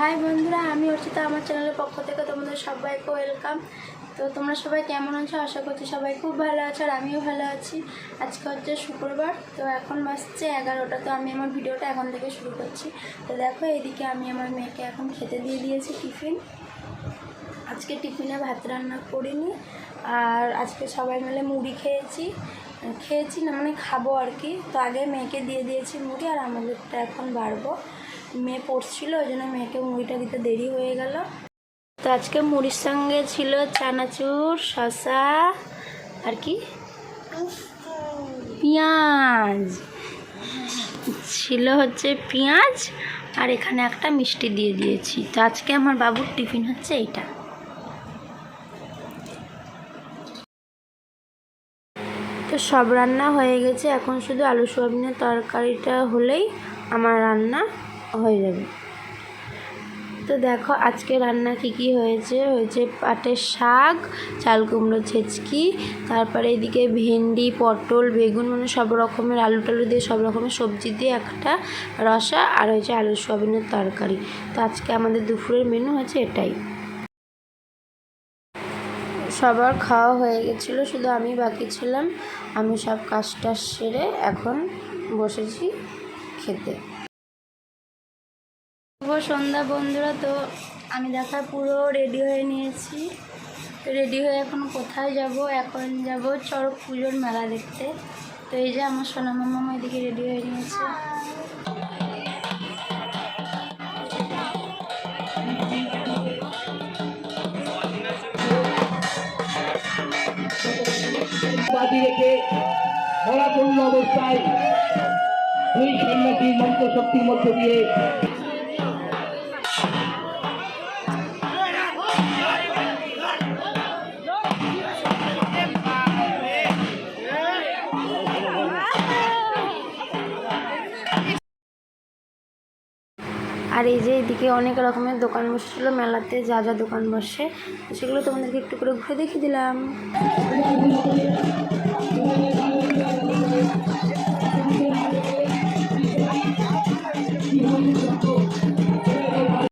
High বন্ধুরা, আমি অর্চিতা আমার চ্যানেলের পক্ষ থেকে তোমাদের সবাইকে ওয়েলকাম। তো তোমরা সবাই কেমন আছো? আশা করছি সবাই খুব ভালো আছো আর আমিও ভালো আছি। আজকে হচ্ছে শুক্রবার, তো এখন বাজছে এগারোটা, তো আমি আমার ভিডিওটা এখন থেকে শুরু করছি। তো দেখো, এদিকে আমি আমার মেয়েকে এখন খেতে দিয়ে দিয়েছি টিফিন। আজকে টিফিনে ভাত রান্না করিনি, আর আজকে সবাই মিলে মুড়ি খেয়েছি। খেয়েছি না মানে খাব আর কি। তো আগে মেয়েকে দিয়ে দিয়েছি মুড়ি, আর আমাদেরটা এখন বাড়বো। মেয়ে পড়ছিল, ওই জন্য মেয়েকে মুড়িটা দিতে দেরি হয়ে গেল। তো আজকে মুড়ির সঙ্গে ছিল চানাচুর, শসা, আর কি? পেঁয়াজ। ছিল হচ্ছে পেঁয়াজ, আর এখানে একটা মিষ্টি দিয়ে দিয়েছি। তো আজকে আমার বাবুর টিফিন হচ্ছে এইটা। তো সব রান্না হয়ে গেছে। এখন শুধু আলু সোয়াবিনের তরকারিটা হলেই আমার রান্না। হয়ে যাবে। তো দেখো আজকে রান্না কি কি হয়েছে? হয়েছে পাটের শাক, চাল কুমড়ো ছেচকি, তারপরে এদিকে ভেন্ডি, পটল, বেগুন মানে সব রকমের আলু টালু দিয়ে সব রকমের সবজি দিয়ে একটা রসা আর হয়েছে আলু সোয়াবিনের তরকারি। তো আজকে আমাদের দুপুরের মেনু হয়েছে এটাই। সবার খাওয়া হয়ে গেছিল, শুধু আমি বাকি ছিলাম। আমি সব কাজটা সেরে এখন বসেছি খেতে। শুভ সন্ধ্যা বন্ধুরা, তো আমি দেখা পুরো রেডি হয়ে নিয়েছি। রেডি হয়ে এখন কোথায় যাব? এখন যাব চড়ক পুজোর মেলা দেখতে। তো এই যে আমার সোনা মামা এদিকে রেডি হয়ে নিয়েছে। অবস্থায় দুই সন্ন্যাসী মন্ত্র শক্তির মধ্য দিয়ে আর এই যে এদিকে অনেক রকমের দোকান বসেছিলো, মেলাতে যা যা দোকান বসে সেগুলো তোমাদেরকে একটু করে ঘুরে দেখিয়ে দিলাম।